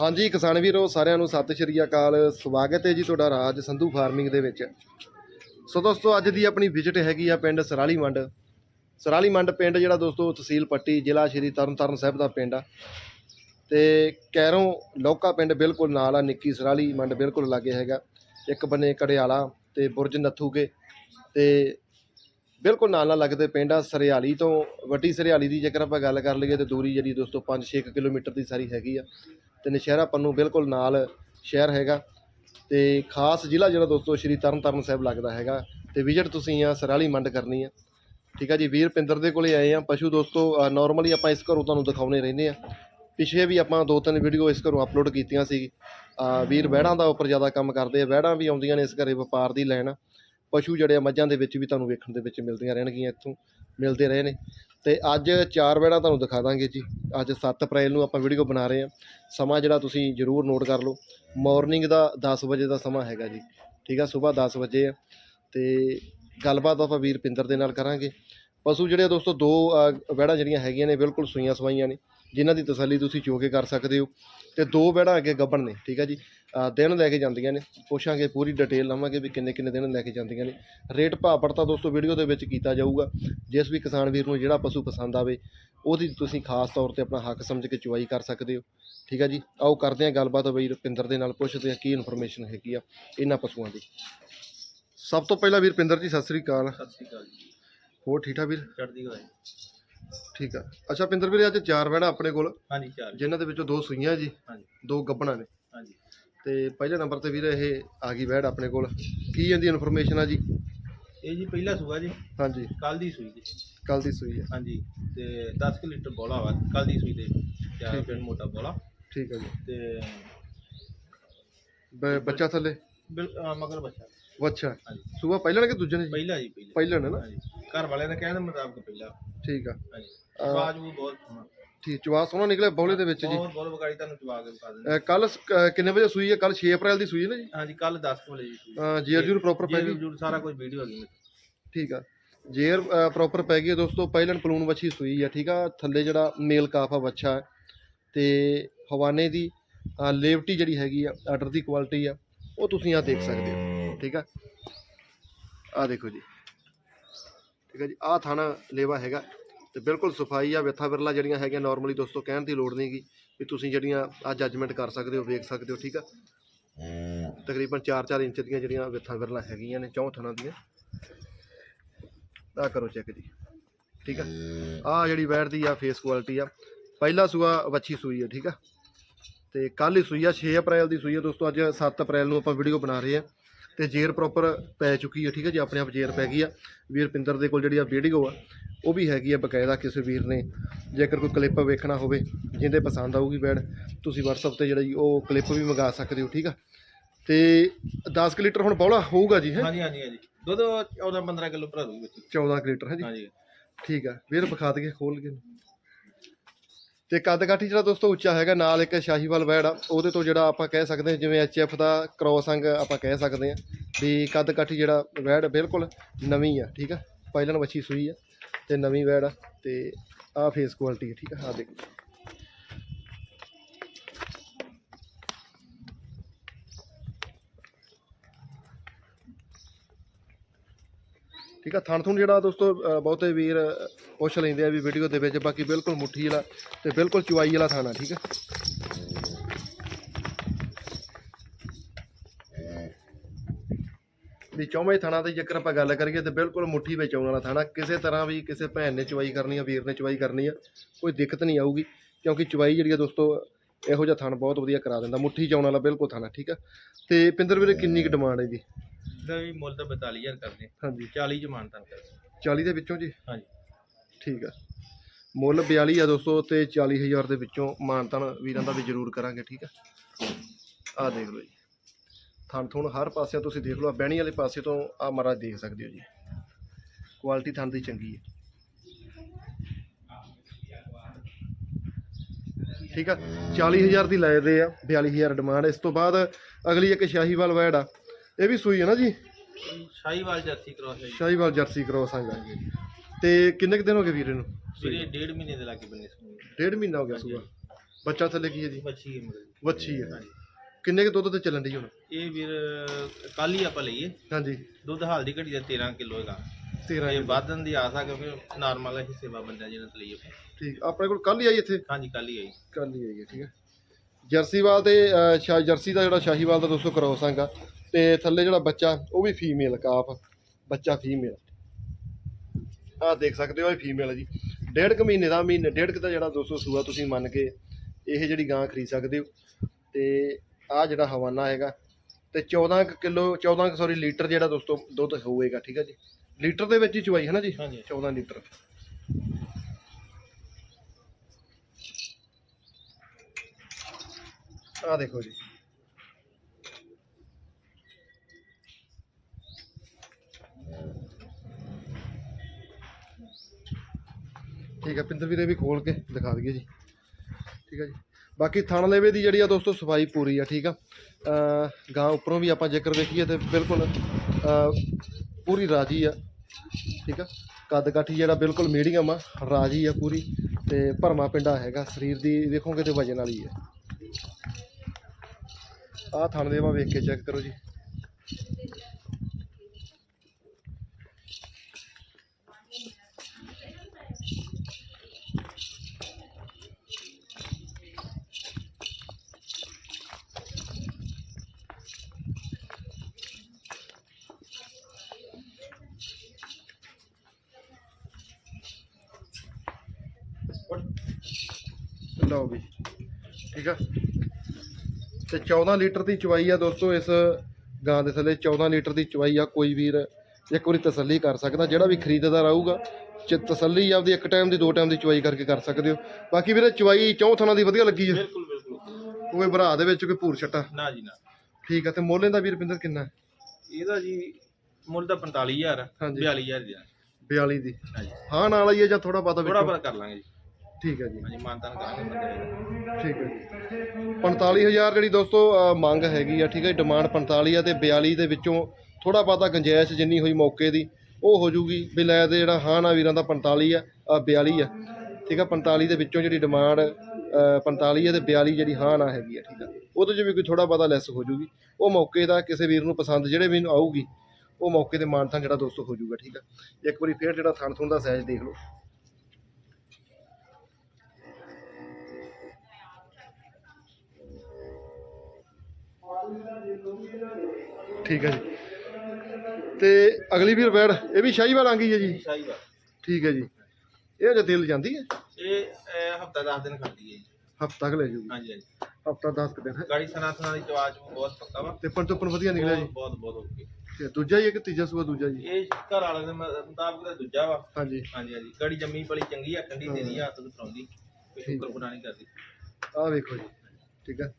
ਹਾਂਜੀ, ਕਿਸਾਨ ਵੀਰੋ, ਸਾਰਿਆਂ ਨੂੰ ਸਤਿ ਸ਼੍ਰੀ ਅਕਾਲ। ਸਵਾਗਤ ਹੈ ਜੀ ਤੁਹਾਡਾ ਰਾਜ ਸੰਧੂ ਫਾਰਮਿੰਗ ਦੇ ਵਿੱਚ। ਸੋ ਦੋਸਤੋ, ਅੱਜ ਦੀ ਆਪਣੀ ਵਿਜ਼ਿਟ ਹੈਗੀ ਆ ਪਿੰਡ ਸਰਾਲੀ ਮੰਡ। ਸਰਾਲੀ ਮੰਡ ਪਿੰਡ ਜਿਹੜਾ ਦੋਸਤੋ, ਤਹਿਸੀਲ ਪੱਟੀ, ਜ਼ਿਲ੍ਹਾ ਸ਼੍ਰੀ ਤਰਨਤਾਰਨ ਸਾਹਿਬ ਦਾ ਪਿੰਡ ਆ। ਤੇ ਕੈਰੋਂ ਲੋਕਾ ਪਿੰਡ ਬਿਲਕੁਲ ਨਾਲ ਆ, ਨਿੱਕੀ ਸਰਾਲੀ ਮੰਡ ਬਿਲਕੁਲ ਲਾਗੇ ਹੈਗਾ। ਇੱਕ ਬੰਨੇ ਕੜਿਆਲਾ ਤੇ ਬੁਰਜ ਨੱਥੂਕੇ ਤੇ ਬਿਲਕੁਲ ਨਾਲ ਨਾਲ ਲੱਗਦੇ ਪਿੰਡ ਆ। ਸਰਿਆਲੀ ਤੋਂ ਵੱਡੀ ਸਰਿਆਲੀ ਦੀ ਜੇਕਰ ਆਪਾਂ ਗੱਲ ਕਰ ਲਈਏ ਤੇ ਦੂਰੀ ਜਿਹੜੀ ਦੋਸਤੋ 5-6 ਕਿਲੋਮੀਟਰ ਦੀ ਸਾਰੀ ਹੈਗੀ ਆ। ਅਤੇ ਨਸ਼ਹਿਰਾ ਪੰਨੂ ਬਿਲਕੁਲ ਨਾਲ ਸ਼ਹਿਰ ਹੈਗਾ। ਅਤੇ ਖਾਸ ਜ਼ਿਲ੍ਹਾ ਜਿਹੜਾ ਦੋਸਤੋ ਸ਼੍ਰੀ ਤਰਨਤਾਰਨ ਸਾਹਿਬ ਲੱਗਦਾ ਹੈਗਾ। ਅਤੇ ਵਿਜ਼ਿਟ ਤੁਸੀਂ ਆ ਸਰਾਲੀ ਮੰਡ ਕਰਨੀ ਆ। ਠੀਕ ਆ ਜੀ, ਵੀਰ ਪਿੰਦਰ ਦੇ ਕੋਲੇ ਆਏ ਆ। ਪਸ਼ੂ ਦੋਸਤੋ ਨਾਰਮਲੀ ਆਪਾਂ ਇਸ ਘਰੋਂ ਤੁਹਾਨੂੰ ਦਿਖਾਉਣੇ ਰਹਿੰਦੇ ਆ। ਪਿਛੇ ਵੀ ਆਪਾਂ ਦੋ ਤਿੰਨ ਵੀਡੀਓ ਇਸ ਘਰੋਂ ਅਪਲੋਡ ਕੀਤੀਆਂ ਸੀ। ਵੀਰ ਵਹਿੜਾਂ ਦਾ ਉੱਪਰ ਜ਼ਿਆਦਾ ਕੰਮ ਕਰਦੇ ਆ। ਵਹਿੜਾਂ ਵੀ ਆਉਂਦੀਆਂ ਨੇ ਇਸ ਘਰੇ ਵਪਾਰ ਦੀ ਲੈਣ। ਪਸ਼ੂ ਜਿਹੜੇ ਆ ਮੱਝਾਂ ਦੇ ਵਿੱਚ ਵੀ ਤੁਹਾਨੂੰ ਵੇਖਣ ਦੇ ਵਿੱਚ ਮਿਲਦੀਆਂ ਰਹਿਣਗੀਆਂ ਇੱਥੋਂ। ਮਿਲਦੇ ਰਹੇ ਨੇ। ਅਤੇ ਅੱਜ ਚਾਰ ਵਹਿੜਾਂ ਤੁਹਾਨੂੰ ਦਿਖਾ ਦਾਂਗੇ ਜੀ। ਅੱਜ 7 ਅਪ੍ਰੈਲ ਨੂੰ ਆਪਾਂ ਵੀਡੀਓ ਬਣਾ ਰਹੇ ਹਾਂ। ਸਮਾਂ ਜਿਹੜਾ ਤੁਸੀਂ ਜ਼ਰੂਰ ਨੋਟ ਕਰ ਲਓ। ਮਾਰਨਿੰਗ ਦਾ 10 ਵਜੇ ਦਾ ਸਮਾਂ ਹੈਗਾ ਜੀ। ਠੀਕ ਆ ਸਵੇਰ 10 ਵਜੇ ਆ। ਤੇ ਗੱਲਬਾਤ ਆਪਾਂ ਵੀਰਪਿੰਦਰ ਦੇ ਨਾਲ ਕਰਾਂਗੇ। ਪਸ਼ੂ ਜਿਹੜੇ ਆ ਦੋਸਤੋ ਦੋ ਅਹ, ਜਿਹੜੀਆਂ ਹੈਗੀਆਂ ਨੇ ਬਿਲਕੁਲ ਸੂਈਆਂ ਸਵਾਈਆਂ ਨੇ। ਜਿਨ੍ਹਾਂ ਦੀ ਤਸੱਲੀ ਤੁਸੀਂ ਚੋ ਕੇ ਕਰ ਸਕਦੇ ਹੋ। ਤੇ ਦੋ ਵਹਿੜਾਂ ਅੱਗੇ ਗੱਬਣ ਨੇ। ਠੀਕ ਆ ਜੀ। ਦਿਨ ਲੈ ਕੇ ਜਾਂਦੀਆਂ ਨੇ। ਪੁੱਛਾਂਗੇ ਪੂਰੀ ਡਿਟੇਲ ਲਵਾਂਗੇ ਵੀ ਕਿੰਨੇ ਕਿੰਨੇ ਦਿਨ ਲੈ ਕੇ ਜਾਂਦੀਆਂ ਨੇ। ਰੇਟ ਭਾਅ ਪੜਤਾ ਦੋਸਤੋ ਵੀਡੀਓ ਦੇ ਵਿੱਚ ਕੀਤਾ ਜਾਊਗਾ। ਜਿਸ ਵੀ ਕਿਸਾਨ ਵੀਰ ਨੂੰ ਜਿਹੜਾ ਪਸ਼ੂ ਪਸੰਦ ਆਵੇ ਉਹਦੀ ਤੁਸੀਂ ਖਾਸ ਤੌਰ ਤੇ ਆਪਣਾ ਹੱਕ ਸਮਝ ਕੇ ਚੁਆਈ ਕਰ ਸਕਦੇ ਹੋ। ਠੀਕ ਆ ਜੀ? ਆਓ ਕਰਦੇ ਹਾਂ ਗੱਲਬਾਤ ਬਈ ਰੁਪਿੰਦਰ ਦੇ ਨਾਲ ਪੁੱਛਦੇ ਹਾਂ ਕੀ ਇਨਫੋਰਮੇਸ਼ਨ ਹੈਗੀ ਆ ਇਹਨਾਂ ਪਸ਼ੂਆਂ ਦੀ। ਸਭ ਤੋਂ ਪਹਿਲਾਂ ਵੀਰ ਪਿੰਦਰ ਜੀ ਸਤਿ ਸ੍ਰੀ ਅਕਾਲ। ਸਤਿ ਸ਼੍ਰੀ ਅਕਾਲ ਜੀ। ਹੋਰ ਠੀਕ ਠਾਕ ਵੀਰ? ਚੜ੍ਹਦੀ ਹੋਏ ਠੀਕ ਆ। ਅੱਛਾ ਪਿੰਦਰ ਵੀਰੇ ਅੱਜ ਚਾਰ ਵਹਿਣਾ ਆਪਣੇ ਕੋਲ। ਹਾਂਜੀ ਚਾਰ। ਜਿਨ੍ਹਾਂ ਦੇ ਵਿੱਚੋਂ ਦੋ ਸੂਈਆਂ ਜੀ ਹਾਂਜੀ। ਦੋ ਗੱਬਣਾ ਨੇ। ਹਾਂਜੀ। ਤੇ ਪਹਿਲੇ ਨੰਬਰ ਤੇ ਵੀਰ ਇਹ ਆ ਗਈ ਵਹਿੜ ਆਪਣੇ ਕੋਲ। ਕੀ ਇਹਦੀ ਇਨਫੋਰਮੇਸ਼ਨ ਆ ਜੀ? ਇਹ ਜੀ ਪਹਿਲਾ ਸੂਆ ਜੀ। ਹਾਂਜੀ। ਕੱਲ ਦੀ ਸੂਈ ਜੀ। ਕੱਲ ਦੀ ਸੂਈ ਹੈ ਹਾਂਜੀ ਤੇ 10 ਕਿ ਲੀਟਰ ਬੋਲਾ ਵਾ ਕੱਲ ਦੀ ਸੂਈ ਦੇ ਠੀਕ। ਪਿੰਡ ਮੋਟਾ ਬੋਲਾ। ਠੀਕ ਆ ਜੀ। ਤੇ ਬੱਚਾ ਥੱਲੇ? ਮਗਰ ਬੱਚਾ। ਅੱਛਾ ਸੂਆ ਪਹਿਲਾਂ ਕਿ ਦੂਜੇ ਨੇ ਜੀ? ਪਹਿਲਾ ਜੀ ਪਹਿਲਾ। ਪਹਿਲਾਂ ਨੇ ਨਾ? ਘਰ ਵਾਲਿਆਂ ਦੇ ਕਹਿਣ ਦੇ ਮੁਤਾਬਕ ਪਹਿਲਾ। ਠੀਕ ਆ। ਹਾਂਜੀ। ਆਵਾਜ਼ ਵੀ ਬਹੁਤ। ਠੀਕ ਚਵਾ ਸੋਹਣਾ ਨਿਕਲਿਆ ਬੌਲੇ ਦੇ ਵਿੱਚ ਜੀ। ਬਹੁਤ ਬਹੁਤ ਵਗਾੜੀ ਤੁਹਾਨੂੰ ਚਵਾ ਕੇ ਵਿਖਾ ਦਿੰਦੇ ਕੱਲ ਕਿੰਨੇ ਵਜੇ ਸੂਈ ਹੈ? ਕੱਲ 6 ਅਪ੍ਰੈਲ ਦੀ ਸੂਈ ਹੈ ਨਾ ਜੀ? ਹਾਂਜੀ ਕੱਲ 10 ਵਜੇ ਜੀ ਜੀਆਰ ਜੂਰ ਪ੍ਰੋਪਰ ਪੈ ਗਈ। ਜੂਰ ਸਾਰਾ ਕੁਝ ਵੀਡੀਓ ਮੇਰੇ ਠੀਕ ਆ। ਜੇਰ ਪ੍ਰੋਪਰ ਪੈ ਗਈ ਹੈ ਦੋਸਤੋ। ਪਹਿਲਨ ਪਲੂਨ ਵੱਛੀ ਸੂਈ ਆ ਠੀਕ ਆ? ਥੱਲੇ ਜਿਹੜਾ ਮੇਲ ਕਾਫ ਆ ਬੱਚਾ ਹੈ। ਤੇ ਹਵਾਨੇ ਦੀ ਲੇਵਟੀ ਜਿਹੜੀ ਹੈਗੀ ਆ ਆਰਡਰ ਦੀ ਕੁਆਲਿਟੀ ਆ ਉਹ ਤੁਸੀਂ ਆ ਦੇਖ ਸਕਦੇ ਹੋ। ਠੀਕ ਆ? ਆ ਦੇਖੋ ਜੀ। ਠੀਕ ਆ ਜੀ ਆ ਥਾਣਾ ਲੇਵਾ ਹੈਗਾ। ਤੇ ਬਿਲਕੁਲ ਸਫ਼ਾਈ ਆ ਵਿਥਾ ਵਿਰਲਾ ਜਿਹੜੀਆਂ ਹੈਗੀਆਂ ਨਾਰਮਲੀ ਦੋਸਤੋ ਕਹਿਣ ਦੀ ਲੋੜ ਨਹੀਂਗੀ ਵੀ ਤੁਸੀਂ ਜਿਹੜੀਆਂ ਆ ਜੱਜਮੈਂਟ ਕਰ ਸਕਦੇ ਹੋ ਵੇਖ ਸਕਦੇ ਹੋ ਠੀਕ ਆ? ਤਕਰੀਬਨ 4-4 ਇੰਚ ਦੀਆਂ ਜਿਹੜੀਆਂ ਵਿਥਾ ਵਿਰਲਾ ਹੈਗੀਆਂ ਨੇ ਚੌਂ ਥਾਣਾ ਦੀਆਂ। ਆ ਕਰੋ ਚੈੱਕ ਜੀ ਠੀਕ ਆ? ਆ ਜਿਹੜੀ ਵੈਟ ਦੀ ਆ ਫੇਸ ਕੁਆਲਿਟੀ ਆ। ਪਹਿਲਾ ਸੂਆ ਵੱਛੀ ਸੂਈ ਆ ਠੀਕ ਆ? ਤੇ ਕੱਲ ਹੀ ਸੂਈ ਆ 6 ਅਪ੍ਰੈਲ ਦੀ ਸੂਈ ਆ ਦੋਸਤੋ ਅੱਜ 7 ਅਪ੍ਰੈਲ ਨੂੰ ਆਪਾਂ ਵੀਡੀਓ ਬਣਾ ਰਹੇ ਆ। ਤੇ ਜੇਰ ਪ੍ਰੋਪਰ ਪੈ ਚੁੱਕੀ ਆ ਠੀਕ ਆ ਜੀ ਆਪਣੇ ਆਪ ਜੇਰ ਪੈ ਗਈ ਆ। ਵੀਰ ਪਿੰਦਰ ਦੇ ਕੋਲ ਜਿਹੜੀ ਆ ਵੀਡੀਓ ਆ ਉਹ ਵੀ ਹੈਗੀ ਆ ਬਕਾਇਦਾ ਕਿਸੇ ਵੀਰ ਨੇ। ਜੇਕਰ ਕੋਈ ਕਲਿੱਪ ਵੇਖਣਾ ਹੋਵੇ ਜਿਹਦੇ ਪਸੰਦ ਆਊਗੀ ਬੈਡ ਤੁਸੀਂ WhatsApp ਤੇ ਜਿਹੜਾ ਜੀ ਉਹ ਕਲਿੱਪ ਵੀ ਮੰਗਾ ਸਕਦੇ ਹੋ ਠੀਕ ਆ? ਤੇ 10 ਕੁ ਲੀਟਰ ਹੁਣ ਬੌਲਾ ਹੋਊਗਾ ਜੀ ਹੈ? ਹਾਂਜੀ ਹਾਂਜੀ ਹਾਂਜੀ। ਦੁੱਧ 14 15 ਕਿਲੋ ਭਰਾ ਦੂਗੀ ਬੱਚੀ। 14 ਕੁ ਲੀਟਰ ਹੈ ਜੀ? ਹਾਂਜੀ। ਠੀਕ ਆ ਵੀਰ ਵਿਖਾ ਦਈਏ ਖੋਲ ਕੇ। ਤੇ ਕੱਦ ਕਾਠੀ ਜਿਹੜਾ ਦੋਸਤੋ ਉੱਚਾ ਹੈਗਾ ਨਾਲ ਇੱਕ ਸ਼ਾਹੀਵਾਲ ਵੈੜ ਆ ਉਹਦੇ ਤੋਂ ਜਿਹੜਾ ਆਪਾਂ ਕਹਿ ਸਕਦੇ ਹਾਂ ਜਿਵੇਂ ਐਚਐਫ ਦਾ ਕ੍ਰੋਸ ਅੰਗ ਆਪਾਂ ਕਹਿ ਸਕਦੇ ਹਾਂ ਵੀ ਕੱਦ ਕਾਠੀ ਜਿਹੜਾ ਵੈੜ ਬਿਲਕੁਲ ਨਵੀਂ ਆ ਠੀਕ ਆ? ਪਹਿਲਨ ਵੱਛੀ ਸੂਈ ਆ। ਤੇ ਨਵੀਂ ਵੈੜ ਆ ਤੇ ਆ ਫੇਸ ਕੁਆਲਿਟੀ ਹੈ ਠੀਕ ਆ ਆ ਦੇਖੋ। ਠੀਕ ਆ, ਥਣ ਥੁਣ ਜਿਹੜਾ ਦੋਸਤੋ ਬਹੁਤੇ ਵੀਰ ਪੁੱਛ ਲੈਂਦੇ ਆ ਵੀ ਵੀਡੀਓ ਦੇ ਵਿੱਚ ਬਾਕੀ ਬਿਲਕੁਲ ਮੁੱਠੀ ਵਾਲਾ ਤੇ ਬਿਲਕੁਲ ਚੁਆਈ ਵਾਲਾ ਥਾਣਾ, ਠੀਕ ਆ। ਵੀ ਚੌਵੇਂ ਥਾਣਾ ਦੀ ਜੇਕਰ ਆਪਾਂ ਗੱਲ ਕਰੀਏ ਤੇ ਬਿਲਕੁਲ ਮੁੱਠੀ ਵਿੱਚ ਆਉਣ ਵਾਲਾ ਥਾਣਾ ਕਿਸੇ ਤਰ੍ਹਾਂ ਵੀ ਕਿਸੇ ਭੈਣ ਨੇ ਚੁਆਈ ਕਰਨੀ ਆ ਵੀਰ ਨੇ ਚੁਆਈ ਕਰਨੀ ਆ ਕੋਈ ਦਿੱਕਤ ਨਹੀਂ ਆਊਗੀ ਕਿਉਂਕਿ ਚੁਆਈ ਜਿਹੜੀ ਆ ਦੋਸਤੋ ਇਹੋ ਜਿਹਾ ਥਣ ਬਹੁਤ ਵਧੀਆ ਕਰਾ ਦਿੰਦਾ ਮੁੱਠੀ ਚ ਆਉਣ ਵਾਲਾ ਬਿਲਕੁਲ ਥਾਣਾ ਠੀਕ ਆ? ਤੇ ਪਿੰਦਰ ਵੀਰੇ ਕਿੰਨੀ ਕੁ ਡਿਮਾਂਡ ਹੈ ਜੀ ਇਹਦਾ ਵੀ ਮੁੱਲ ਤਾਂ 42000 ਕਰਦੇ ਹਾਂਜੀ। 40 ਜਮਾਨ ਤੱਕ ਕਰਦੇ 40 ਦੇ ਵਿੱਚੋਂ ਜੀ? ਹਾਂਜੀ। ਠੀਕ ਆ। ਮੁੱਲ 42 ਆ ਦੋਸਤੋ ਤੇ 40000 ਦੇ ਵਿੱਚੋਂ ਮਾਨਤਨ ਵੀਰਾਂ ਦਾ ਵੀ ਜ਼ਰੂਰ ਕਰਾਂਗੇ ਠੀਕ ਆ? ਆ ਦੇਖ ਲਓ ਜੀ। ਥਣ ਥੁਣ ਹਰ ਪਾਸੇ ਤੁਸੀਂ ਦੇਖ ਲਓ ਆਹ ਬਹਿਣੀ ਵਾਲੇ ਪਾਸੇ ਤੋਂ ਆ ਮਹਾਰਾਜ ਦੇਖ ਸਕਦੇ ਹੋ ਜੀ। ਕੁਆਲਿਟੀ ਥਣ ਦੀ ਚੰਗੀ ਹੈ। ਠੀਕ ਆ 40000 ਦੀ ਲੈ ਦੇ ਆ 42000 ਡਿਮਾਂਡ ਇਸ ਤੋਂ ਬਾਅਦ ਅਗਲੀ ਇੱਕ ਸ਼ਾਹੀਵਾਲ ਵੈੜ ਆ। ਇਹ ਵੀ ਸੂਈ ਹੈ ਨਾ ਜੀ? ਸ਼ਾਹੀਵਾਲ ਜਰਸੀ ਕ੍ਰਾਸ ਹੈ ਜੀ। ਸ਼ਾਹੀਵਾਲ ਜਰਸੀ ਕ੍ਰੋਸ ਆਂਗਾ ਤੇ ਕਿੰਨੇ ਕੁ ਦਿਨ ਹੋ ਗਏ ਵੀਰੇ ਨੂੰ? ਵੀਰੇ ਡੇਢ ਮਹੀਨੇ ਦੇ ਲਾਗੇ ਬੰਨੇ ਸੂਈ। ਡੇਢ ਮਹੀਨਾ ਹੋ ਗਿਆ ਸੂਆ। ਬੱਚਾ ਥੱਲੇ ਕੀ ਹੈ ਜੀ? ਬੱਚੀ ਹੈ ਵੱਛੀ ਹੈ। ਕਿੰਨੇ ਕੁ ਦੁੱਧ ਤੇ ਚੱਲਣ ਦੀ ਹੁਣ? ਇਹ ਵੀਰ ਕੱਲ ਹੀ ਆਪਾਂ ਲਈਏ। ਹਾਂਜੀ। ਦੁੱਧ ਹਾਲ ਦੀ ਘੜੀ ਦਾ 13 ਕਿਲੋ ਹੈਗਾ। 13 ਇਹ ਵਧਣ ਦੀ ਆਸ ਆ ਕਿਉਂਕਿ ਨਾਰਮਲ ਹੈ ਸੇਵਾ ਬੰਦਾ ਜਿਹਨਾਂ ਤੋਂ ਲਈਏ ਠੀਕ। ਆਪਣੇ ਕੋਲ ਕੱਲ ਹੀ ਆਈ ਇੱਥੇ? ਹਾਂਜੀ ਕੱਲ ਹੀ ਆਈ। ਕੱਲ ਹੀ ਆਈ ਹੈ ਠੀਕ ਹੈ। ਜਰਸੀਵਾਲ ਤੇ ਸ਼ਾ ਜਰਸੀ ਦਾ ਜਿਹੜਾ ਸ਼ਾਹੀਵਾਲ ਦਾ ਦੋਸਤੋ ਕ੍ਰੋਸ ਹੈਗਾ ਤੇ ਥੱਲੇ ਜਿਹੜਾ ਬੱਚਾ ਉਹ ਵੀ ਫੀਮੇਲ ਕਾਫ। ਬੱਚਾ ਫੀਮੇਲ ਆਹ ਦੇਖ ਸਕਦੇ ਹੋ ਇਹ ਫੀਮੇਲ ਹੈ ਜੀ। ਡੇਢ ਕੁ ਮਹੀਨੇ ਦਾ ਮਹੀਨੇ ਡੇਢ ਕੁ ਦਾ ਜਿਹੜਾ ਦੋਸਤੋ ਸੂਆ ਤੁਸੀਂ ਮੰਨ ਕੇ ਇਹ ਜਿਹੜੀ ਗਾਂ ਖਰੀਦ ਸਕਦੇ ਹੋ। ਤੇ ਆਹ ਜਿਹੜਾ ਹਵਾਨਾ ਹੈਗਾ ਤੇ 14 ਕੁ ਕਿਲੋ 14 ਕੁ ਸੌਰੀ ਲੀਟਰ ਜਿਹੜਾ ਦੋਸਤੋ ਦੁੱਧ ਹੋਵੇਗਾ ਠੀਕ ਹੈ ਜੀ? ਲੀਟਰ ਦੇ ਵਿੱਚ ਹੀ ਚਵਾਈ ਹੈ ਨਾ ਜੀ? ਹਾਂਜੀ। 14 ਲੀਟਰ। ਆ ਦੇਖੋ ਜੀ। ਠੀਕ ਹੈ ਪਿੰਦਰ ਵੀਰੇ ਵੀ ਖੋਲ ਕੇ ਦਿਖਾ ਦਈਏ ਜੀ। ਠੀਕ ਹੈ ਜੀ। ਬਾਕੀ ਥਣ ਲੇਵੇ ਦੀ ਜਿਹੜੀ ਆ ਦੋਸਤੋ ਸਫ਼ਾਈ ਪੂਰੀ ਆ, ਠੀਕ ਆ। ਗਾਂ ਉੱਪਰੋਂ ਵੀ ਆਪਾਂ ਜੇਕਰ ਵੇਖੀਏ ਤੇ ਬਿਲਕੁਲ ਪੂਰੀ ਰਾਜੀ ਆ, ਠੀਕ ਆ। ਕੱਦ ਕਾਠੀ ਜਿਹੜਾ ਬਿਲਕੁਲ ਮੀਡੀਅਮ ਆ, ਰਾਜੀ ਆ ਪੂਰੀ ਤੇ ਭਰਮਾ ਪਿੰਡਾ ਹੈਗਾ, ਸਰੀਰ ਦੀ ਵੇਖੋਗੇ ਤੇ ਵਜਨ ਵਾਲੀ ਹੈ ਆਹ ਥਣ ਦੇਵਾ ਵੇਖ ਕੇ ਚੈੱਕ ਕਰੋ ਜੀ ਲਓ ਵੀ ਠੀਕ ਆ? ਤੇ 14 ਲੀਟਰ ਦੀ ਚਵਾਈ ਆ ਦੋਸਤੋ ਇਸ ਗਾਂ ਦੇ ਥੱਲੇ 14 ਲੀਟਰ ਦੀ ਚਵਾਈ ਆ ਕੋਈ ਵੀਰ ਇੱਕ ਵਾਰੀ ਤਸੱਲੀ ਕਰ ਸਕਦਾ ਜਿਹੜਾ ਵੀ ਖਰੀਦਦਾਰ ਆਊਗਾ ਚ ਤਸੱਲੀ ਆਪਦੀ ਇੱਕ ਟਾਈਮ ਦੀ ਦੋ ਟਾਈਮ ਦੀ ਚਵਾਈ ਕਰਕੇ ਕਰ ਸਕਦੇ ਹੋ। ਬਾਕੀ ਵੀਰੇ ਚਵਾਈ ਚੌਂ ਥਣਾ ਦੀ ਵਧੀਆ ਲੱਗੀ ਆ। ਬਿਲਕੁਲ ਬਿਲਕੁਲ। ਕੋਈ ਭਰਾ ਦੇ ਵਿੱਚ ਕੋਈ ਭੂਰ ਛੱਟਾ? ਨਾ ਜੀ ਨਾ। ਠੀਕ ਆ ਤੇ ਮੋਲੇ ਦਾ ਵੀਰ ਪਿੰਦਰ ਕਿੰਨਾ? ਇਹਦਾ ਜੀ ਮੁੱਲ ਤਾਂ 45000 ਹਾਂਜੀ। 42000 ਦੀ ਆ। 42 ਦੀ। ਹਾਂਜੀ। ਹਾਂ ਨਾਲ ਆਈ ਹੈ ਜਾਂ ਥੋੜਾ ਬਹੁਤਾ ਥੋੜਾ ਪਰ ਕਰ ਲਾਂਗੇ ਜੀ। ਠੀਕ ਹੈ ਜੀ। ਹਾਂਜੀ ਮਾਨਤਾਨ ਕਰਾਂਗੇ ਬੰਦੇ ਦਾ। ਠੀਕ ਹੈ ਜੀ। 45000 ਜਿਹੜੀ ਦੋਸਤੋ ਮੰਗ ਹੈਗੀ ਆ ਠੀਕ ਹੈ ਡਿਮਾਂਡ 45 ਆ ਤੇ 42 ਦੇ ਵਿੱਚੋਂ ਥੋੜਾ ਬਹੁਤਾ ਗੁੰਜਾਇਸ਼ ਜਿੰਨੀ ਹੋਈ ਮੌਕੇ ਦੀ ਉਹ ਹੋ ਜੂਗੀ ਵੀ ਲੈ ਤੇ ਜਿਹੜਾ ਹਾਂ ਨਾ ਵੀਰਾਂ ਦਾ 45 ਆ ਆ 42 ਆ। ਠੀਕ ਆ 45 ਦੇ ਵਿੱਚੋਂ ਜਿਹੜੀ ਡਿਮਾਂਡ 45 ਆ ਤੇ 42 ਜਿਹੜੀ ਹਾਂ ਨਾ ਹੈਗੀ ਆ ਠੀਕ ਆ। ਉਹਦੇ 'ਚ ਵੀ ਕੋਈ ਥੋੜਾ ਬਹੁਤਾ ਲੈਸ ਹੋ ਜੂਗੀ। ਉਹ ਮੌਕੇ ਦਾ ਕਿਸੇ ਵੀਰ ਨੂੰ ਪਸੰਦ ਜਿਹੜੇ ਵੀ ਨੂੰ ਆਊਗੀ ਉਹ ਮੌਕੇ ਤੇ ਮਾਨਥਾਂ ਜਿਹੜਾ ਦੋਸਤੋ ਹੋ ਜੂਗਾ ਠੀਕ ਆ। ਇੱਕ ਵਾਰੀ ਫੇਰ ਜਿਹੜਾ ਥਣ ਥੁਣ ਦਾ ਸਾਈਜ਼ ਦੇਖ ਲਓ। ਠੀਕ ਹੈ ਜੀ। ਤੇ ਅਗਲੀ ਵੀਰ ਬੈੜ ਇਹ ਵੀ ਸ਼ਾਹੀਵਾਲ ਆਂਗੀ ਹੈ ਜੀ? ਸ਼ਾਹੀ ਵਾ ਠੀਕ ਹੈ ਜੀ। ਇਹ ਜੇ ਦਿਲ ਜਾਂਦੀ ਹੈ? ਇਹ ਹਫਤਾ 10 ਦਿਨ ਖੜਦੀ ਹੈ ਜੀ। ਹਫਤਾ ਕ ਲੈ ਜੂਗੀ। ਹਾਂਜੀ ਹਾਂਜੀ। ਹਫਤਾ 10 ਕੁ ਦਿਨ ਹੈ। ਗਾੜੀ ਸਨਾ ਸਨਾ ਦੀ ਚਵਾਜ ਬਹੁਤ ਪੱਕਾ ਵਾ। ਤੇ ਪਣ ਤੋਂ ਵਧੀਆ ਨਿਕਲਿਆ ਜੀ। ਬਹੁਤ ਬਹੁਤ ਓਕੇ ਤੇ ਦੂਜਾ ਹੀ ਹੈ ਕਿ ਤੀਜਾ ਸੂਆ ਦੂਜਾ ਜੀ? ਇਹ ਘਰ ਵਾਲੇ ਦੇ ਮੁਤਾਬਕ ਦੂਜਾ ਵਾ। ਹਾਂਜੀ। ਹਾਂਜੀ ਹਾਂਜੀ। ਗਾੜੀ ਜੰਮੀ ਬੜੀ ਚੰਗੀ ਆ ਠੰਡੀ ਦੇਦੀ ਹੱਥ ਤੋਂ ਫਰਾਉਂਦੀ ਕੋਈ ਠੀਕ। ਸ਼ੁਕਰ ਗੁਨਾ ਨਹੀਂ ਕਰਦੀ। ਆਹ ਵੇਖੋ ਜੀ। ਠੀਕ ਹੈ।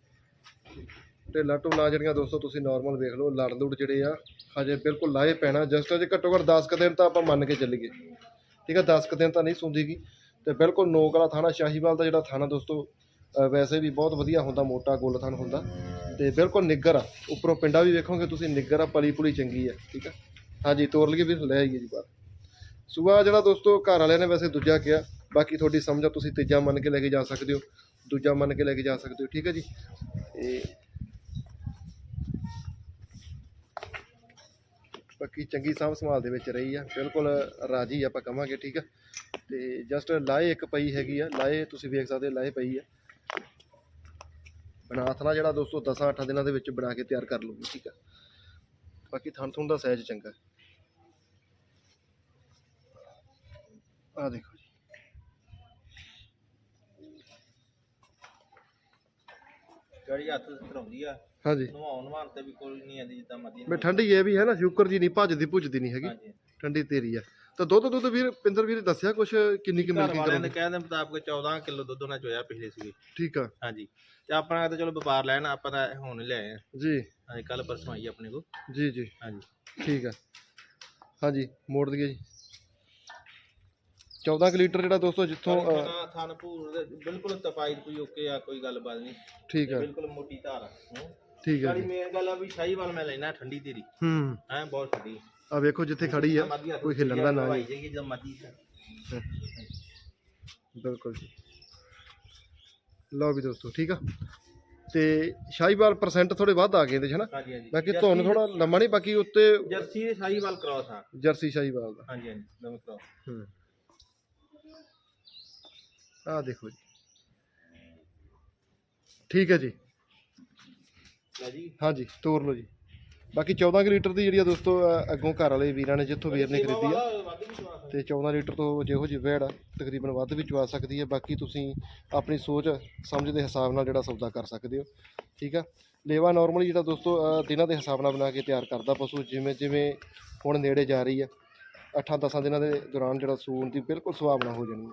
ਤੇ ਲੱਟੂ ਨਾ ਜਿਹੜੀਆਂ ਦੋਸਤੋ ਤੁਸੀਂ ਨਾਰਮਲ ਵੇਖ ਲਓ, ਲੜ ਲੁੜ ਜਿਹੜੇ ਆ, ਹਜੇ ਬਿਲਕੁਲ ਲਾਏ ਪੈਣਾ ਜਸਟ ਅਜੇ ਘੱਟੋ ਘੱਟ 10 ਕੁ ਦਿਨ ਤਾਂ ਆਪਾਂ ਮੰਨ ਕੇ ਚੱਲੀਏ। ਠੀਕ ਆ 10 ਕੁ ਦਿਨ ਤਾਂ ਨਹੀਂ ਸੁੰਦੀਗੀ। ਤੇ ਬਿਲਕੁਲ ਨੋਕ ਵਾਲਾ ਥਾਣਾ, ਸ਼ਾਹੀਵਾਲ ਦਾ ਜਿਹੜਾ ਥਾਣਾ ਦੋਸਤੋ ਵੈਸੇ ਵੀ ਬਹੁਤ ਵਧੀਆ ਹੁੰਦਾ, ਮੋਟਾ ਗੋਲ ਥਣ ਹੁੰਦਾ। ਤੇ ਬਿਲਕੁਲ ਨਿੱਗਰ ਆ, ਉੱਪਰੋਂ ਪਿੰਡਾ ਵੀ ਵੇਖੋਗੇ ਤੁਸੀਂ ਨਿੱਗਰ ਆ ਪਲੀ ਪੁਲੀ ਚੰਗੀ ਆ, ਠੀਕ ਆ? ਹਾਂਜੀ, ਤੋਰ ਲਈਏ ਵੀ, ਲੈ ਆਈਏ ਜੀ ਬਾਹਰ। ਸੂਆ ਜਿਹੜਾ ਦੋਸਤੋ, ਘਰ ਵਾਲਿਆਂ ਨੇ ਵੈਸੇ ਦੂਜਾ ਕਿਹਾ, ਬਾਕੀ ਤੁਹਾਡੀ ਸਮਝ ਆ, ਤੁਸੀਂ ਤੀਜਾ ਮੰਨ ਕੇ ਲੈ ਕੇ ਜਾ ਸਕਦੇ ਹੋ, ਦੂਜਾ ਮੰਨ ਕੇ ਲੈ ਕੇ ਜਾ ਸਕਦੇ ਹੋ, ਠੀਕ ਹੈ ਜੀ? ਤੇ ਬਾਕੀ ਚੰਗੀ ਸਾਂਭ ਸੰਭਾਲ ਦੇ ਵਿੱਚ ਰਹੀ ਆ। ਬਿਲਕੁਲ ਰਾਜੀ ਆਪਾਂ ਕਵਾਂਗੇ ਠੀਕ ਆ? ਤੇ ਜਸਟ ਲਾਏ ਇੱਕ ਪਈ ਹੈਗੀ ਆ। ਲਾਏ ਤੁਸੀਂ ਵੇਖ ਸਕਦੇ ਹੋ, ਲਾਏ ਪਈ ਆ। ਬਨਾਥਲਾ ਜਿਹੜਾ ਦੋਸਤੋ 10-8 ਦਿਨਾਂ ਦੇ ਵਿੱਚ ਬਣਾ ਕੇ ਤਿਆਰ ਕਰ ਲੂਗੀ ਠੀਕ ਆ? ਬਾਕੀ ਥਣ ਥੁਣ ਦਾ ਸਾਈਜ਼ ਚੰਗਾ। ਆ ਦੇਖੋ ਗਾੜੀ ਹੱਥ ਤੋਂ ਫਰਾਉਂਦੀ ਆ ਹਾਂਜੀ। ਨਵਾਉਣ ਨਵਾਉਣ ਤੇ ਵੀ ਕੋਈ ਨਹੀਂ ਆਂਦੀ ਜਿੱਦਾਂ ਮਰਦੀ ਮੈਂ ਠੰਡੀ ਇਹ ਵੀ ਹੈ ਨਾ ਸ਼ੂਕਰ ਜੀ ਨਹੀਂ ਭੱਜਦੀ ਭੁੱਜਦੀ ਨਹੀਂ ਹੈਗੀ। ਠੰਡੀ ਤੇਰੀ ਆ। ਤਾਂ ਦੁੱਧ ਦੁੱਧ ਵੀਰ ਪਿੰਦਰ ਵੀਰ ਦੱਸਿਆ ਕੁਛ ਕਿੰਨੀ ਕਿ ਘਰ ਮਿਲਕੀ ਵਾਲਿਆਂ ਨੇ ਕਰਾਉਂਦੀ ਕਹਿ ਦੇ ਮੁਤਾਬਕ 14 ਕਿਲੋ ਦੁੱਧ ਉਹਨਾਂ ਚੋਇਆ ਪਿਛਲੇ ਸੀਗੇ। ਠੀਕ ਆ। ਹਾਂਜੀ। ਤੇ ਆਪਣਾ ਤਾਂ ਚਲੋ ਵਪਾਰ ਲੈਣ ਆਪਾਂ ਤਾਂ ਹੁਣ ਹੀ ਲਿਆਏ ਆ। ਜੀ। ਹਾਂਜੀ ਕੱਲ ਪਰਸੋਂ ਆਈ ਆਪਣੇ ਕੋ ਜੀ ਜੀ। ਹਾਂਜੀ। ਠੀਕ ਆ। ਹਾਂਜੀ ਮੋੜ ਦਈਏ ਜੀ। 14 ਕੁ ਲੀਟਰ ਜਿਹੜਾ ਦੋਸਤੋ ਜਿੱਥੋਂ ਅ, ਥਾਣਾ ਥਾਨ ਭੂਰ ਦੇ ਬਿਲਕੁਲ ਤਪਾਈ ਕੋਈ ਓਕੇ ਆ ਕੋਈ ਗੱਲਬਾਤ ਨਹੀਂ। ਠੀਕ ਆ। ਬਿਲਕੁਲ ਮੋਟੀ ਧਾਰ ਆ ਹੂੰ। ਠੀਕ ਗਾੜੀ ਜੀ। ਮੇਨ ਗੱਲ ਆ ਵੀ ਸ਼ਾਹੀਵਾਲ ਮੈਂ ਲੈਣਾ ਠੰਡੀ ਤੇਰੀ। ਹੂੰ। ਐ ਬਹੁਤ ਠੰਡੀ ਆ। ਵੇਖੋ ਜਿੱਥੇ ਖੜੀ ਆ ਮਰਜ਼ੀ ਹੱਥ ਕੋਈ ਹਿੱਲਣ ਦਾ ਨਾਂ ਹਵਾਈ ਨਹੀਂ। ਜਦੋਂ ਮਰਜ਼ੀ ਬਿਲਕੁਲ ਜੀ। ਲਓ ਵੀ ਦੋਸਤੋ ਠੀਕ ਆ। ਤੇ ਸ਼ਾਹੀਵਾਲ ਪਰਸੈਂਟ ਥੋੜੇ ਵੱਧ ਆ ਗਏ ਇਹਦੇ 'ਚ ਹਨਾ? ਹਾਂਜੀ ਹਾਂਜੀ। ਬਾਕੀ ਤੁਹਾਨੂੰ ਥੋੜਾ ਲੰਮਾ ਨਹੀਂ ਬਾਕੀ ਉੱਤੇ ਜਰਸੀ ਦੇ ਸਾਈਵਾਲ ਕ੍ਰਾਸ ਆ। ਜਰਸੀ ਸ਼ਾਹੀਵਾਲ ਦਾ। ਹਾਂਜੀ ਹਾਂਜੀ ਨਵੇਂ ਕ੍ਰਾਸ ਹੂੰ। ਆ ਦੇਖੋ ਜੀ। ਠੀਕ ਹੈ ਜੀ। ਹਾਂਜੀ ਤੋਰ ਲਓ ਜੀ। ਬਾਕੀ 14 ਕੁ ਲੀਟਰ ਦੀ ਜਿਹੜੀ ਆ ਦੋਸਤੋ ਅ, ਅੱਗੋਂ ਘਰ ਵਾਲੇ ਵੀਰਾਂ ਨੇ ਜਿੱਥੋਂ ਵੀਰ ਨੇ ਖਰੀਦੀ ਆ। ਤੇ 14 ਲੀਟਰ ਤੋਂ ਜਿਹੋ ਜਿਹੀ ਵੈੜ ਆ ਤਕਰੀਬਨ ਵੱਧ ਵੀ ਚਵਾ ਸਕਦੀ ਹੈ ਬਾਕੀ ਤੁਸੀਂ ਆਪਣੀ ਸੋਚ ਸਮਝ ਦੇ ਹਿਸਾਬ ਨਾਲ ਜਿਹੜਾ ਸੌਦਾ ਕਰ ਸਕਦੇ ਹੋ। ਠੀਕ ਆ? ਲੇਵਾ ਨਾਰਮਲੀ ਜਿਹੜਾ ਦੋਸਤੋ ਅ, ਦਿਨਾਂ ਦੇ ਹਿਸਾਬ ਨਾਲ ਬਣਾ ਕੇ ਤਿਆਰ ਕਰਦਾ ਪਸ਼ੂ ਜਿਵੇਂ ਜਿਵੇਂ ਹੁਣ ਨੇੜੇ ਜਾ ਰਹੀ ਆ। 8-10 ਦਿਨਾਂ ਦੇ ਦੌਰਾਨ ਜਿਹੜਾ ਸੂਣ ਦੀ ਬਿਲਕੁਲ ਸੁਭਾਵਨਾ ਹੋ ਜਾਣੀ ਹੈ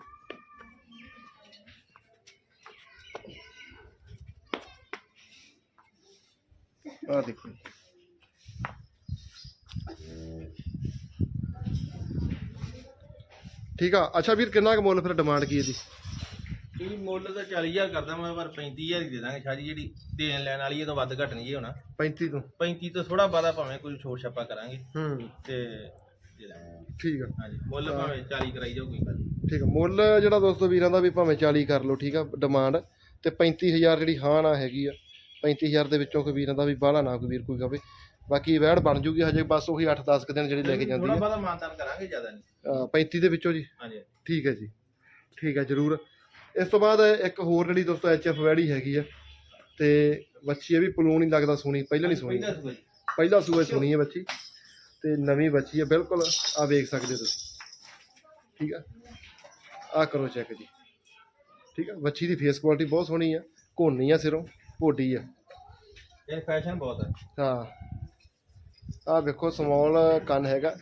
ਆ ਦੇਖੋ। ਠੀਕ ਆ। ਅੱਛਾ ਵੀਰ ਕਿੰਨਾ ਕੁ ਮੁੱਲ ਫਿਰ ਡਿਮਾਂਡ ਕੀ ਇਹਦੀ? ਇਹ ਮੁੱਲ ਤਾਂ 40000 ਕਰਦਾ ਮੈਂ ਪਰ 35000 ਹੀ ਦੇ ਦਾਂਗੇ ਸ਼ਾਜੀ ਜਿਹੜੀ ਦੇਣ ਲੈਣ ਵਾਲੀ ਇਹ ਤੋਂ ਵੱਧ ਘੱਟ ਨਹੀਂ ਜੀ ਹੋਣਾ। 35 ਤੋਂ? 35 ਤੋਂ ਥੋੜਾ ਬਾਦਾ ਭਾਵੇਂ ਕੋਈ ਛੋਟ ਛਾਪਾ ਕਰਾਂਗੇ। ਹੂੰ। ਤੇ। ਠੀਕ ਆ। ਹਾਂਜੀ ਮੁੱਲ ਭਾਵੇਂ 40 ਕਰਾਈ ਜਾਓ ਕੋਈ ਗੱਲ ਨੀ। ਠੀਕ ਆ। ਮੁੱਲ ਜਿਹੜਾ ਦੋਸਤੋ ਵੀਰਾਂ ਦਾ ਵੀ ਭਾਵੇਂ 40 ਕਰ ਲਓ ਠੀਕ ਆ ਡਿਮਾਂਡ ਤੇ 35000 ਜਿਹੜੀ ਹਾਂ ਨਾ ਹੈਗੀ ਆ 35000 ਦੇ ਵਿੱਚੋਂ ਕੋਈ ਵੀਰਾਂ ਦਾ ਵੀ ਬਾਹਲਾ ਨਾ ਕੋਈ ਵੀਰ ਕੋਈ ਕਵੇ ਬਾਕੀ ਵੈੜ ਬਣ ਜੂਗੀ ਹਜੇ ਬਸ ਉਹੀ 8-10 ਕੁ ਦਿਨ ਜਿਹੜੀ ਲੈ ਕੇ ਜਾਂਦੀ ਥੋੜਾ ਬਾਦਾ ਮਾਨਤਾਨ ਕਰਾਂਗੇ ਜ਼ਿਆਦਾ ਨਹੀਂ। ਅ, 35 ਦੇ ਵਿੱਚੋਂ ਜੀ। ਹਾਂਜੀ। ਠੀਕ ਹੈ ਜੀ। ਠੀਕ ਹੈ ਜਰੂਰ। ਇਸ ਤੋਂ ਬਾਅਦ ਇੱਕ ਹੋਰ ਜਿਹੜੀ ਦੋਸਤੋ ਐਚਐਫ ਵੈੜੀ ਹੈਗੀ ਆ ਤੇ ਬੱਚੀ ਇਹ ਵੀ ਪਲੂਣ ਹੀ ਲੱਗਦਾ ਸੁਣੀ ਪਹਿਲਾਂ ਨਹੀਂ ਸੁਣੀ ਪਹਿਲਾਂ ਸੂਆ ਜੀ ਪਹਿਲਾ ਸੂਏ ਸੁਣੀ ਹੈ ਬੱਚੀ ਤੇ ਨਵੀਂ ਬੱਚੀ ਹੈ ਬਿਲਕੁਲ ਆ ਵੇਖ ਸਕਦੇ ਹੋ ਤੁਸੀਂ। ਠੀਕ ਆ? ਆ ਕਰੋ ਚੈੱਕ ਜੀ। ਠੀਕ ਆ? ਬੱਚੀ ਦੀ ਫੇਸ ਕੁਆਲਿਟੀ ਬਹੁਤ ਸੋਹਣੀ ਆ ਘੋਣੀ ਆ ਸਿਰੋਂ। ਭੋਡੀ ਆ। ਇਹ ਫੈਸ਼ਨ ਬਹੁਤ ਹੈ ਹਾਂ। ਆ ਵੇਖੋ ਸਮਾਲ ਕੰਨ ਹੈਗਾ।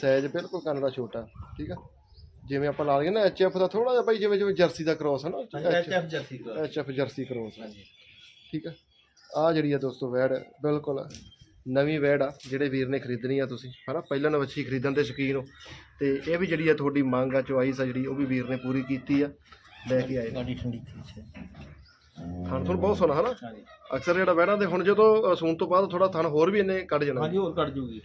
ਸਾਈਜ਼ ਬਿਲਕੁਲ ਕੰਨ ਦਾ ਛੋਟਾ ਠੀਕ ਆ? ਜਿਵੇਂ ਆਪਾਂ ਲਾ ਲਈਏ ਨਾ ਐਚਐਫ ਦਾ ਥੋੜਾ ਜਿਹਾ ਭਾਈ ਜਿਵੇਂ ਜਿਵੇਂ ਜਰਸੀ ਦਾ ਕ੍ਰੋਸ ਹੈ ਨਾ HF jersey cross HF jersey cross ਹਾਂਜੀ। ਠੀਕ ਆ? ਆ ਜਿਹੜੀ ਆ ਦੋਸਤੋ ਵੈੜ ਬਿਲਕੁਲ ਨਵੀਂ ਵੈੜ ਆ ਜਿਹੜੇ ਵੀਰ ਨੇ ਖਰੀਦਣੀ ਆ ਤੁਸੀਂ ਹਨਾ? ਪਹਿਲਾਂ ਨਵੱਛੀ ਖਰੀਦਣ ਦੇ ਸ਼ੌਕੀਨ ਹੋ। ਤੇ ਇਹ ਵੀ ਜਿਹੜੀ ਆ ਤੁਹਾਡੀ ਮੰਗ ਆ ਚੁਆਇਸ ਆ ਜਿਹੜੀ ਉਹ ਵੀ ਵੀਰ ਨੇ ਪੂਰੀ ਕੀਤੀ ਆ। ਲੈ ਕੇ ਆਏ। ਗਾਡੀ ਠੰਡੀ ਥਣ ਥਣ ਬਹੁਤ ਸੋਹਣਾ ਹਨਾ? ਹਾਂਜੀ। ਅਕਸਰ ਜਿਹੜਾ ਵੈੜਾਂ ਦੇ ਹੁਣ ਜਦੋਂ ਸੂਣ ਤੋਂ ਬਾਅਦ ਥੋੜਾ ਥਣ ਹੋਰ ਵੀ ਇਹਨੇ ਕੱਢ ਜਾਣਾ। ਹਾਂਜੀ ਹੋਰ ਕੱਟ ਜੂਗੀ।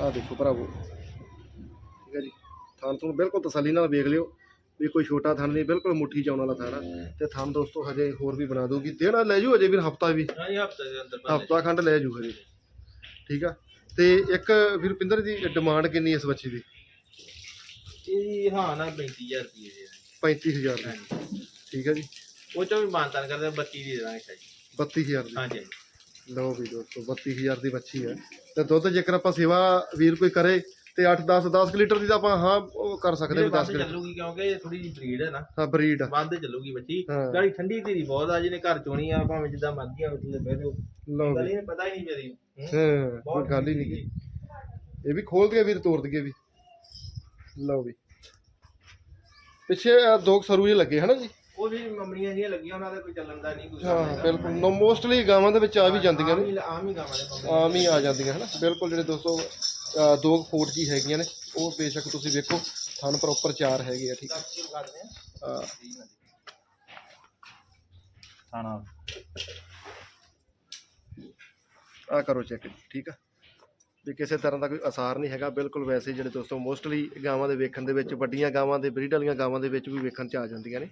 ਆ ਦੇਖੋ ਭਰਾਵੋ। ਠੀਕ ਹੈ ਜੀ। ਥਣ ਤੋਂ ਬਿਲਕੁਲ ਤਸੱਲੀ ਨਾਲ ਵੇਖ ਲਿਓ ਵੀ ਕੋਈ ਛੋਟਾ ਥਣ ਨਹੀਂ ਬਿਲਕੁਲ ਮੁੱਠੀ ਚਾਉਣ ਵਾਲਾ ਥਣ ਆ। ਤੇ ਥਣ ਦੋਸਤੋ ਹਜੇ ਹੋਰ ਵੀ ਬਣਾ ਦੂਗੀ ਦੇਣਾ ਲੈ ਜੂ ਹਜੇ ਵੀਰ ਹਫਤਾ ਵੀ। ਹਾਂਜੀ ਹਫ਼ਤੇ ਦੇ ਅੰਦਰ ਬਣ ਹਫਤਾ ਖੰਡ ਲੈ ਜੂ ਹਜੇ। ਠੀਕ ਆ? ਤੇ ਇੱਕ ਵੀਰ ਪਿੰਦਰ ਦੀ ਡਿਮਾਂਡ ਕਿੰਨੀ ਇਸ ਬੱਚੀ ਦੀ? ਇਹ ਹਾਂ ਨਾ 35000 ਰੁਪਏ ਦੇ 35000 ਦੀ ਠੀਕ ਹੈ ਜੀ। ਉਹ ਚੋਂ ਵੀ ਮਾਨਤਾਨ ਕਰਦੇ ਬੱਤੀ ਦੀ ਦੇ ਦਾਂਗੇ ਸ਼ਾਜੀ 32000 ਦੀ। ਹਾਂਜੀ ਲਓ ਵੀ ਦੋਸਤੋ 32000 ਦੀ ਬੱਚੀ ਹੈ। ਤੇ ਦੁੱਧ ਜੇਕਰ ਆਪਾਂ ਸੇਵਾ ਵੀਰ ਕੋਈ ਕਰੇ ਤੇ 8 10 10 ਲੀਟਰ ਦੀ ਤਾਂ ਆਪਾਂ ਹਾਂ ਉਹ ਕਰ ਸਕਦੇ ਵੀ 10 ਵੱਧ ਲੀਟਰ। ਚੱਲੂਗੀ ਕਿਉਂਕਿ ਇਹ ਥੋੜੀ ਜਿਹੀ ਬਰੀਡ ਹੈ ਨਾ। ਹਾਂ ਬਰੀਡ ਵੱਧ ਚੱਲੂਗੀ ਬੱਚੀ। ਹਾਂ। ਗਾੜੀ ਠੰਡੀ ਧੀਰੀ ਬਹੁਤ ਆ ਜਿਹਨੇ ਘਰ ਚੋਣੀ ਆ ਭਾਵੇਂ ਜਿੱਦਾਂ ਮਰਜ਼ੀ ਆ ਉੱਥੇ ਬਹਿ ਜਾਓ। ਲਓ ਗੱਲ ਵੀ। ਹੀ ਨੀ ਪਤਾ ਹੀ ਨਹੀਂ ਮੇਰੀ ਹੂੰ। ਹਾਂ ਕੋਈ ਬਹੁਤ ਗੱਲ ਹੀ ਠੰਡੀ ਨਹੀਂ। ਇਹ ਵੀ ਖੋਲ ਦਈਏ ਵੀਰ ਤੋੜ ਦਈਏ ਵੀ। ਲਓ ਵੀ। ਪਿੱਛੇ ਆਹ ਦੋ ਕੁ ਸਰੂ ਜਿਹੇ ਲੱਗੇ ਹਨਾ ਜੀ? ਉਹ ਵੀ ਜਿਹੀਆਂ ਲੱਗੀਆਂ ਉਹਨਾਂ ਦਾ ਕੋਈ ਚੱਲਣ ਦਾ ਨਹੀਂ ਕੋਈ ਹਾਂ ਬਿਲਕੁਲ। ਨੋ ਮੋਸਟਲੀ ਗਾਵਾਂ ਦੇ ਵਿੱਚ ਆ ਵੀ ਜਾਂਦੀਆਂ ਨੇ। ਆਮ ਹੀ ਗਾਵਾਂ ਦੇ ਪਾਉਂਦੇ ਆਮ ਹੀ ਆ ਜਾਂਦੀਆਂ ਹਨਾ? ਬਿਲਕੁਲ ਜਿਹੜੇ ਦੋਸਤੋ ਅਹ ਦੋ ਕੁ ਫੁੱਟ ਜੀ ਹੈਗੀਆਂ ਨੇ ਉਹ ਬੇਸ਼ੱਕ ਤੁਸੀਂ ਵੇਖੋ ਥਣ ਪ੍ਰੋਪਰ ਚਾਰ ਹੈਗੇ ਆ ਠੀਕ ਅਹ ਆ। ਕਰੋ ਚੈੱਕ ਠੀਕ ਆ? ਵੀ ਕਿਸੇ ਤਰ੍ਹਾਂ ਦਾ ਕੋਈ ਅਸਾਰ ਨਹੀਂ ਹੈਗਾ। ਬਿਲਕੁਲ ਵੈਸੇ ਜਿਹੜੇ ਦੋਸਤੋ ਮੋਸਟਲੀ ਗਾਵਾਂ ਦੇ ਵੇਖਣ ਦੇ ਵਿੱਚ ਵੱਡੀਆਂ ਗਾਵਾਂ ਦੇ ਬਰੀਡ ਵਾਲੀਆਂ ਗਾਵਾਂ ਦੇ ਵਿੱਚ ਵੀ ਵੇਖਣ ਚ ਆ ਜਾਂਦੀਆਂ ਨੇ।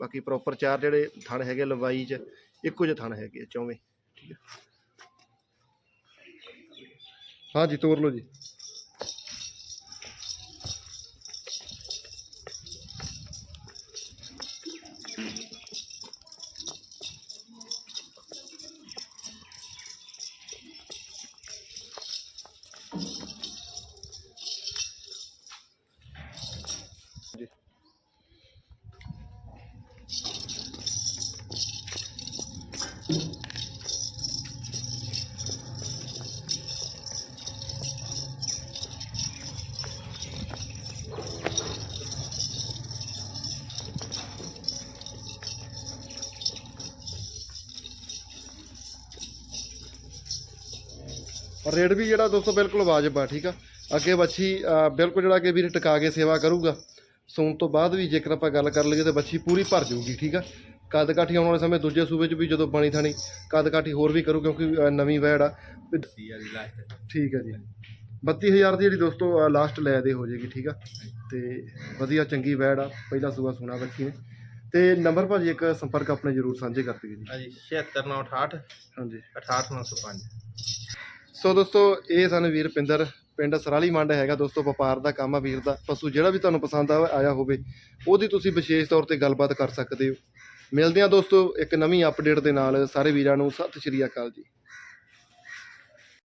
ਬਾਕੀ ਪ੍ਰੋਪਰ ਚਾਰ ਜਿਹੜੇ ਥਣ ਹੈਗੇ ਲੰਬਾਈ ਚ ਇੱਕੋ ਜਿਹੇ ਥਣ ਹੈਗੇ ਆ, ਚੌਵੇਂ। ਠੀਕ ਆ। ਹਾਂਜੀ ਤੋਰ ਲਓ ਜੀ। ਰੇਟ ਵੀ ਜਿਹੜਾ ਦੋਸਤੋ ਬਿਲਕੁਲ ਵਾਜਬ ਆ ਠੀਕ ਆ? ਅੱਗੇ ਬੱਚੀ ਅਹ, ਬਿਲਕੁਲ ਜਿਹੜਾ ਅੱਗੇ ਵੀਰ ਟਿਕਾ ਕੇ ਸੇਵਾ ਕਰੂਗਾ ਸੌਣ ਤੋਂ ਬਾਅਦ ਵੀ ਜੇਕਰ ਆਪਾਂ ਗੱਲ ਕਰ ਲਈਏ ਤੇ ਬੱਚੀ ਪੂਰੀ ਭਰ ਜਾਊਗੀ ਠੀਕ ਆ? ਕਦ ਕਾਠੀ ਆਉਣ ਵਾਲੇ ਸਮੇਂ ਦੂਜੇ ਸੂਬੇ 'ਚ ਵੀ ਜਦੋਂ ਬਣੀ ਥਾਣੀ ਕਦ ਕਾਠੀ ਹੋਰ ਵੀ ਕਰੂ ਕਿਉਂਕਿ ਨਵੀਂ ਵੈੜ ਆ। ਠੀਕ ਹੈ ਜੀ। 32000 ਦੀ ਜਿਹੜੀ ਦੋਸਤੋ ਲਾਸਟ ਲੈ ਦੇ ਹੋ ਜਾਏਗੀ ਠੀਕ ਆ? ਤੇ ਵਧੀਆ ਚੰਗੀ ਵੈੜ ਆ ਪਹਿਲਾ ਸੂਆ ਸੁਣਾ ਬੱਚੀ ਨੇ। ਤੇ ਨੰਬਰ ਭਾਜੀ ਇੱਕ ਸੰਪਰਕ ਆਪਣੇ ਜਰੂਰ ਸਾਂਝੇ ਕਰ ਦਿਓ ਜੀ। ਹਾਂਜੀ 76968 ਹਾਂਜੀ। 68905 ਸੋ ਦੋਸਤੋ, ਇਹ ਸਨ ਵੀਰ ਪਿੰਦਰ, ਪਿੰਡ ਸਰਾਲੀ ਮੰਡ ਹੈਗਾ ਦੋਸਤੋ, ਵਪਾਰ ਦਾ ਕੰਮ ਆ ਵੀਰ ਦਾ। ਪਸ਼ੂ ਜਿਹੜਾ ਵੀ ਤੁਹਾਨੂੰ ਪਸੰਦ ਆਇਆ ਹੋਵੇ, ਉਹਦੀ ਤੁਸੀਂ ਵਿਸ਼ੇਸ਼ ਤੌਰ ਤੇ ਗੱਲਬਾਤ ਕਰ ਸਕਦੇ ਹੋ। ਮਿਲਦੇ ਆ ਦੋਸਤੋ ਇੱਕ ਨਵੀਂ ਅਪਡੇਟ ਦੇ ਨਾਲ। ਸਾਰੇ ਵੀਰਾਂ ਨੂੰ ਸਤਿ ਸ਼੍ਰੀ ਅਕਾਲ ਜੀ।